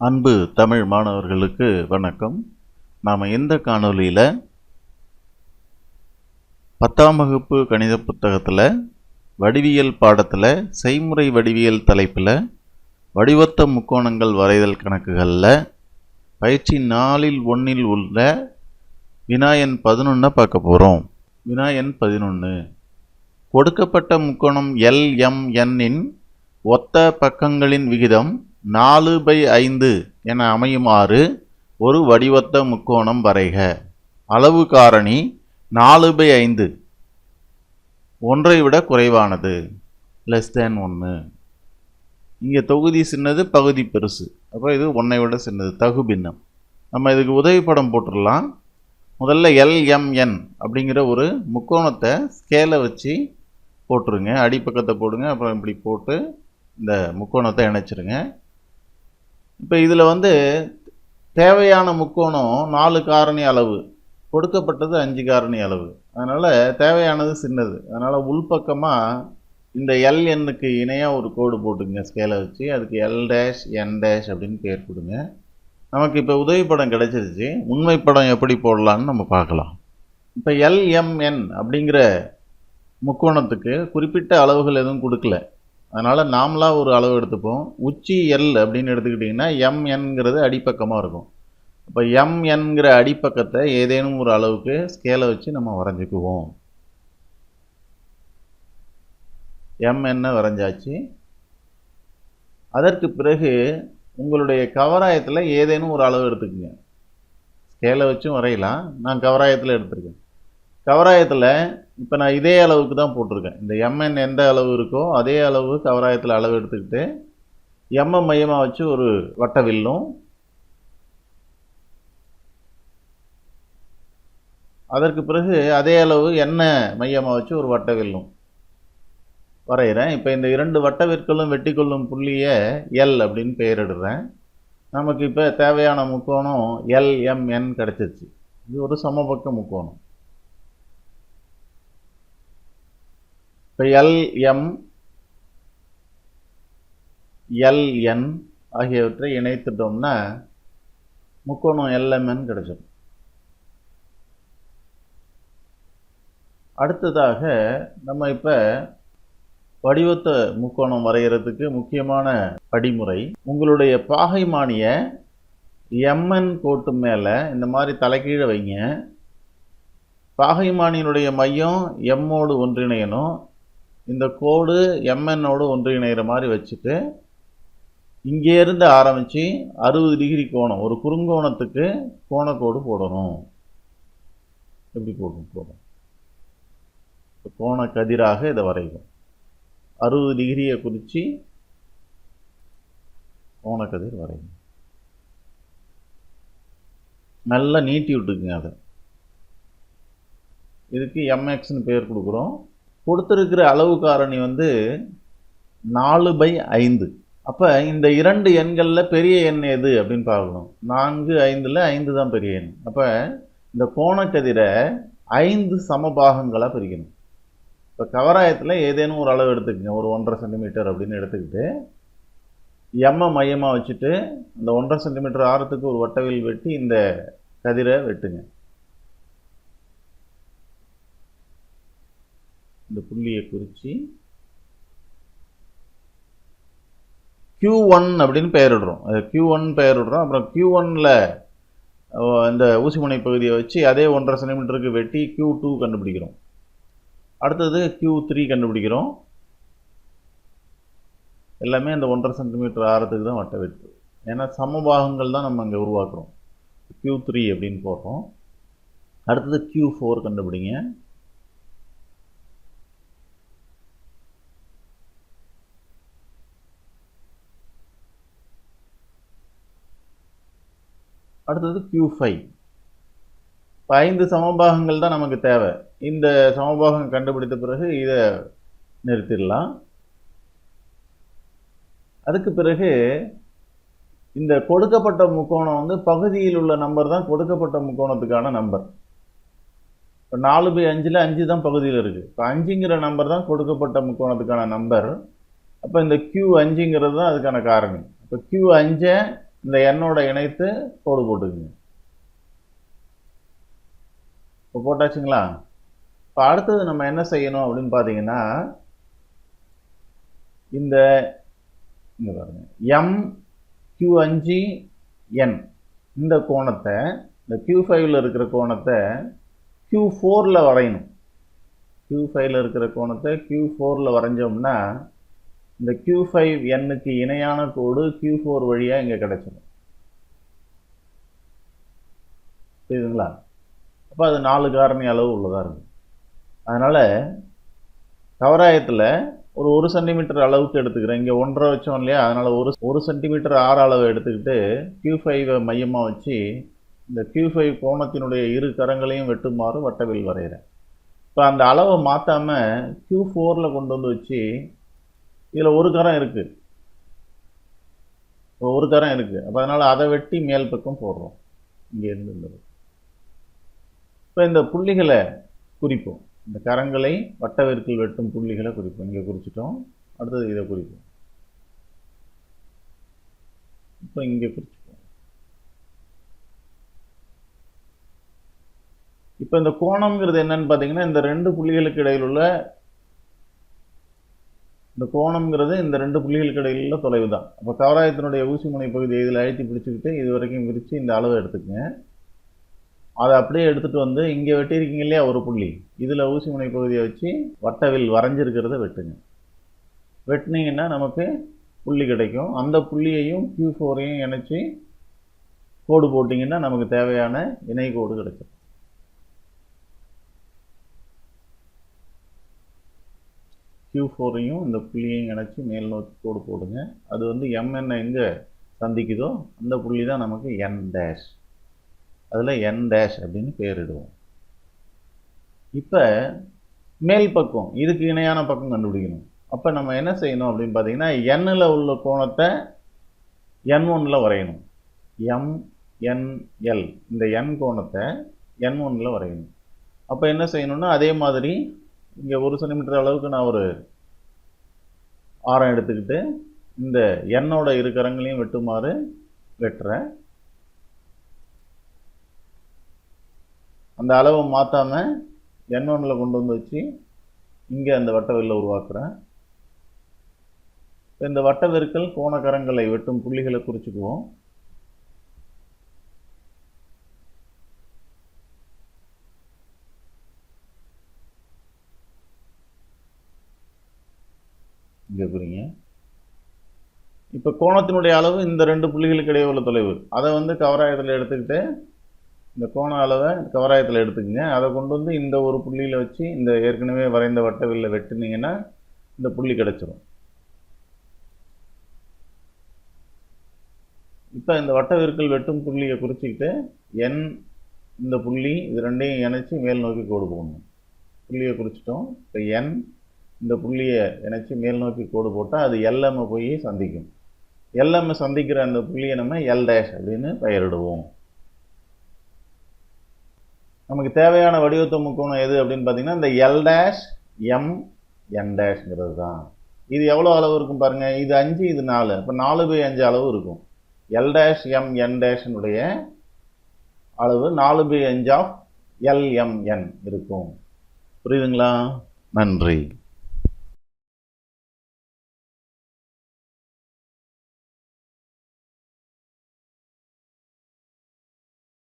அன்பு தமிழ் மாணவர்களுக்கு வணக்கம். நாம் இந்த காணொலியில் பத்தாம் வகுப்பு கணித புத்தகத்தில் வடிவியல் பாடத்தில் செய்முறை வடிவியல் தலைப்பில் வடிவத்த முக்கோணங்கள் வரைதல் கணக்குகளில் பயிற்சி நாலில் ஒன்றில் உள்ள வினாயன் பதினொன்றை பார்க்க போகிறோம் வினாயன் பதினொன்று கொடுக்கப்பட்ட முக்கோணம் எல்எம்என்னின் ஒத்த பக்கங்களின் விகிதம் நாலு பை ஐந்து என அமையுமாறு ஒரு வடிவத்த முக்கோணம் வரைக. அளவு காரணி நாலு பை ஐந்து. ஒன்றை விட குறைவானது. லெஸ் தேன் ஒன்று இங்கே தொகுதி சின்னது பகுதி பெருசு. அப்புறம் இது ஒன்றை விட சின்னது தகு பின்னம். நம்ம இதுக்கு உதவி படம் போட்டுடலாம். முதல்ல எல்எம்என் அப்படிங்கிற ஒரு முக்கோணத்தை ஸ்கேலை வச்சு போட்டுருங்க. அடிப்பக்கத்தை போடுங்க அப்புறம் இப்படி போட்டு இந்த முக்கோணத்தை இணைச்சிருங்க. இப்போ இதில் வந்து தேவையான முக்கோணம் நாலு காரணி அளவு. கொடுக்கப்பட்டது அஞ்சு காரணி அளவு. அதனால் தேவையானது சின்னது. அதனால் உள்பக்கமாக இந்த எல் எண்ணுக்கு இணையாக ஒரு கோடு போட்டுங்க ஸ்கேலை வச்சு. அதுக்கு எல் டேஷ் என் டேஷ் அப்படின்னு பேர் கொடுங்க. நமக்கு இப்போ உதவி படம் கிடைச்சிருச்சு. உண்மை படம் எப்படி போடலான்னு நம்ம பார்க்கலாம். இப்போ எல்எம்என் அப்படிங்கிற முக்கோணத்துக்கு குறிப்பிட்ட அளவுகள் எதுவும் கொடுக்கல. அதனால் நாமளாக ஒரு அளவு எடுத்துப்போம். உச்சி எல் அப்படின்னு எடுத்துக்கிட்டிங்கன்னா எம்என்கிறது அடிப்பக்கமாக இருக்கும். இப்போ எம்என்கிற அடிப்பக்கத்தை ஏதேனும் ஒரு அளவுக்கு ஸ்கேலை வச்சு நம்ம வரைஞ்சிக்குவோம். எம்என்னை வரைஞ்சாச்சு. அதற்கு பிறகு உங்களுடைய கவராயத்தில் ஏதேனும் ஒரு அளவு எடுத்துக்கோங்க. ஸ்கேலை வச்சும் வரையலாம். நான் கவராயத்தில் எடுத்திருக்கேன். கவராயத்தில் இப்போ நான் இதே அளவுக்கு தான் போட்டிருக்கேன். இந்த எம்என் எந்த அளவு இருக்கோ அதே அளவு கவராயத்தில் அளவு எடுத்துக்கிட்டு எம்எம் மையமாக வச்சு ஒரு வட்ட வில்லும். அதற்கு பிறகு அதே அளவு எண்ணெய் மையமாக வச்சு ஒரு வட்ட வில்லும். வரைகிறேன். இப்போ இந்த இரண்டு வட்ட விற்களும் வெட்டி கொள்ளும் புள்ளியை எல் அப்படின்னு பெயரிடுறேன். நமக்கு இப்போ தேவையான முக்கோணம் எல்எம்என் கிடச்சிருச்சு. இது ஒரு சமபக்க முக்கோணம். இப்போ எல்எம் எல்என் ஆகியவற்றை இணைத்துட்டோம்னா முக்கோணம் எல்எம்என் கிடைச்சிடும் அடுத்ததாக நம்ம இப்போ வடிவத்தை முக்கோணம் வரைகிறதுக்கு முக்கியமான படிமுறை உங்களுடைய பாகைமானிய எம்என் கோட்டு மேலே இந்த மாதிரி தலைகீழ வைங்க. பாகைமானியினுடைய மையம் எம்மோடு ஒன்றிணையணும். இந்த கோடு எம்என்னோடு ஒன்று இணைகிற மாதிரி வச்சுட்டு இங்கேருந்து ஆரம்பித்து அறுபது டிகிரி கோணம் ஒரு குறுங்கோணத்துக்கு கோணக்கோடு போடணும். எப்படி போடணும்? போடணும். கோண கதிராக இதை வரைக்கும் அறுபது டிகிரியை குறித்து கோணக்கதிர் வரையும் நல்லா நீட்டி விட்டுக்குங்க அதை. இதுக்கு எம்எக்ஸ்னு பேர் கொடுக்குறோம். கொடுத்துருக்கிற அளவு காரணி வந்து நாலு பை ஐந்து. அப்போ இந்த இரண்டு எண்களில் பெரிய எண் எது அப்படின்னு பார்க்கணும். நான்கு ஐந்தில் ஐந்து தான் பெரிய எண். அப்போ இந்த கோணக்கதிரை ஐந்து சமபாகங்களாக பிரிக்கணும். இப்போ கவராயத்தில் ஏதேனும் ஒரு அளவு எடுத்துக்கங்க. ஒரு ஒன்றரை சென்டிமீட்டர் அப்படின்னு எடுத்துக்கிட்டு எம்மை மையமாக வச்சுட்டு இந்த ஒன்றரை சென்டிமீட்டர் ஆரத்துக்கு ஒரு வட்டவில் வெட்டி இந்த கதிரை வெட்டுங்க. இந்த புள்ளியை குறித்து க்யூ ஒன் அப்படின்னு பெயரிடுறோம். அது க்யூ ஒன் பெயரிடுறோம். அப்புறம் க்யூ ஒனில் இந்த ஊசிமுனை பகுதியை வச்சு அதே ஒன்றரை சென்டிமீட்டருக்கு வெட்டி க்யூ டூ கண்டுபிடிக்கிறோம். அடுத்தது க்யூ த்ரீ கண்டுபிடிக்கிறோம். எல்லாமே அந்த ஒன்றரை சென்டிமீட்டர் ஆரத்துக்கு தான் வட்ட வெட்டு. ஏன்னா சமபாகங்கள் தான் நம்ம அங்கே உருவாக்குறோம். க்யூ த்ரீ அப்படின்னு போடுறோம். அடுத்தது க்யூ ஃபோர் கண்டுபிடிங்க. அடுத்தது கியூ ஃபைவ் இப்போ ஐந்து சமபாகங்கள் தான் நமக்கு தேவை. இந்த சமபாகம் கண்டுபிடித்த பிறகு இதை நிறுத்திடலாம். அதுக்கு பிறகு இந்த கொடுக்கப்பட்ட முக்கோணம் வந்து பகுதியில் உள்ள நம்பர் தான் கொடுக்கப்பட்ட முக்கோணத்துக்கான நம்பர் இப்போ நாலு பை அஞ்சில் அஞ்சு தான் பகுதியில் இருக்குது இப்போ அஞ்சுங்கிற நம்பர் தான் கொடுக்கப்பட்ட முக்கோணத்துக்கான நம்பர் அப்போ இந்த க்யூ அஞ்சுங்கிறது தான் அதுக்கான காரணம் இப்போ க்யூ அஞ்சை இந்த எண்ணோட இணைத்து கோடு போட்டுக்குங்க. இப்போ போட்டாச்சுங்களா? இப்போ அடுத்தது நம்ம என்ன செய்யணும் அப்படின்னு பார்த்தீங்கன்னா இந்த பாருங்க. எம் கியூ அஞ்சு என் இந்த கோணத்தை இந்த கியூ ஃபைவ்ல இருக்கிற கோணத்தை கியூ ஃபோரில் வரையணும். கியூ ஃபைவ்ல இருக்கிற கோணத்தை கியூ ஃபோரில் வரைஞ்சோம்னா இந்த கியூ ஃபைவ் எண்ணுக்கு இணையான கோடு கியூ ஃபோர் வழியாக இங்கே கிடைச்சிடும் புரியுதுங்களா? அப்போ அது நாலு காரணி அளவு உள்ளதாக இருக்கும் அதனால் கவராயத்தில் ஒரு ஒரு சென்டிமீட்டர் அளவுக்கு எடுத்துக்கிறேன். இங்கே ஒன்றரை வச்சோம் இல்லையா? அதனால் ஒரு ஒரு சென்டிமீட்டர் ஆற அளவை எடுத்துக்கிட்டு கியூ ஃபைவை மையமாக வச்சு இந்த கியூ ஃபைவ் கோணத்தினுடைய இரு கரங்களையும் வெட்டுமாறு வட்டவில் வரைகிறேன். இப்போ அந்த அளவை மாற்றாமல் கியூ ஃபோரில் கொண்டு வந்து வச்சு இதில் ஒரு கரம் இருக்குது ஒரு கரம் இருக்குது அப்போ அதனால் அதை வெட்டி மேல் பக்கம் போடுறோம். இங்கே இருந்து இப்போ இந்த புள்ளிகளை குறிப்போம். இந்த கரங்களை வட்டவிற்கில் வெட்டும் புள்ளிகளை குறிப்போம். இங்கே குறிச்சிட்டோம். அடுத்தது இதை குறிப்போம். இப்போ இங்கே குறிச்சிப்போம் இப்போ இந்த கோணம்ங்கிறது என்னன்னு பார்த்தீங்கன்னா இந்த ரெண்டு புள்ளிகளுக்கு இடையில் உள்ள இந்த கோணம்ங்கிறது இந்த ரெண்டு புள்ளிகளுக்கு இடையில தொலைவு தான் அப்போ கவராயத்தினுடைய ஊசி முனை பகுதியை இதில் அழுத்தி பிடிச்சிக்கிட்டு இது வரைக்கும் விரித்து இந்த அளவை எடுத்துக்கங்க. அதை அப்படியே எடுத்துகிட்டு வந்து இங்கே வெட்டியிருக்கீங்க இல்லையா ஒரு புள்ளி. இதில் ஊசி முனை பகுதியை வச்சு வட்டவில் வரைஞ்சிருக்கிறத வெட்டுங்க. வெட்டினீங்கன்னா நமக்கு புள்ளி கிடைக்கும். அந்த புள்ளியையும் கியூ ஃபோரையும் இணைச்சி கோடு போட்டிங்கன்னா நமக்கு தேவையான இணை கோடு கிடைக்கும். கியூ ஃபோரையும் இந்த புள்ளியையும் இணைச்சி மேல் நோக்கி கோடு போடுங்க. அது வந்து எம் என்ன எங்கே சந்திக்குதோ அந்த புள்ளி தான் நமக்கு என் டேஷ் அதில் என் டேஷ் அப்படின்னு பேரிடுவோம். இப்போ மேல் பக்கம் இதுக்கு இணையான பக்கம் கண்டுபிடிக்கணும். அப்போ நம்ம என்ன செய்யணும் அப்படின்னு பார்த்தீங்கன்னா எண்ணில் உள்ள கோணத்தை என் ஒன்னில் வரையணும். எம் என்எல் இந்த என் கோணத்தை என் ஒன்னில் வரையணும். அப்போ என்ன செய்யணும்னா அதே மாதிரி இங்கே ஒரு சென்டிமீட்டர் அளவுக்கு நான் ஒரு ஆரம் எடுத்துக்கிட்டு இந்த எண்ணோட இரு கரங்களையும் வெட்டுமாறு வெட்டுறேன். அந்த அளவை மாற்றாம எண் ஒன்றில் கொண்டு வந்து வச்சு இங்கே அந்த வட்டவில்லை உருவாக்குறேன். இப்ப இந்த வட்டவிற்கள் கோணக்கரங்களை வெட்டும் புள்ளிகளை குறிச்சுக்குவோம். இங்கே இருக்கிறீங்க இப்போ கோணத்தினுடைய அளவு இந்த ரெண்டு புள்ளிகளுக்கு இடையே உள்ள தொலைவு. அதை வந்து கவராயத்தில் எடுத்துக்கிட்டு இந்த கோண அளவை கவராயத்தில் எடுத்துக்கங்க. அதை கொண்டு வந்து இந்த ஒரு புள்ளியில் வச்சு இந்த ஏற்கனவே வரைந்த வட்டவில்ல வெட்டுனீங்கன்னா இந்த புள்ளி கிடச்சிரும். இப்போ இந்த வட்டவிற்கல் வெட்டும் புள்ளியை குறிச்சிக்கிட்டு என் இந்த புள்ளி இது ரெண்டையும் இணைச்சி மேல் நோக்கி கோடு போடணும். புள்ளியை குறிச்சிட்டோம். இப்போ என் இந்த புள்ளியை இணைச்சி மேல் நோக்கி கோடு போட்டால் அது எல்எம் போய் சந்திக்கும். எல்எம் சந்திக்கிற அந்த புள்ளியை நம்ம எல் டேஷ் அப்படின்னு பெயரிடுவோம். நமக்கு தேவையான வடிவத்து முக்கோணம் எது அப்படின்னு பார்த்தீங்கன்னா இந்த எல் டேஷ் எம் என் டேஷ்ங்கிறது தான். இது எவ்வளோ அளவு இருக்கும் பாருங்கள் இது அஞ்சு இது நாலு. இப்போ நாலு பை அஞ்சு அளவு இருக்கும். எல் டேஷ் எம் என் டேஷனுடைய அளவு நாலு பை அஞ்சு ஆஃப் எல்எம்என் இருக்கும். புரியுதுங்களா? நன்றி.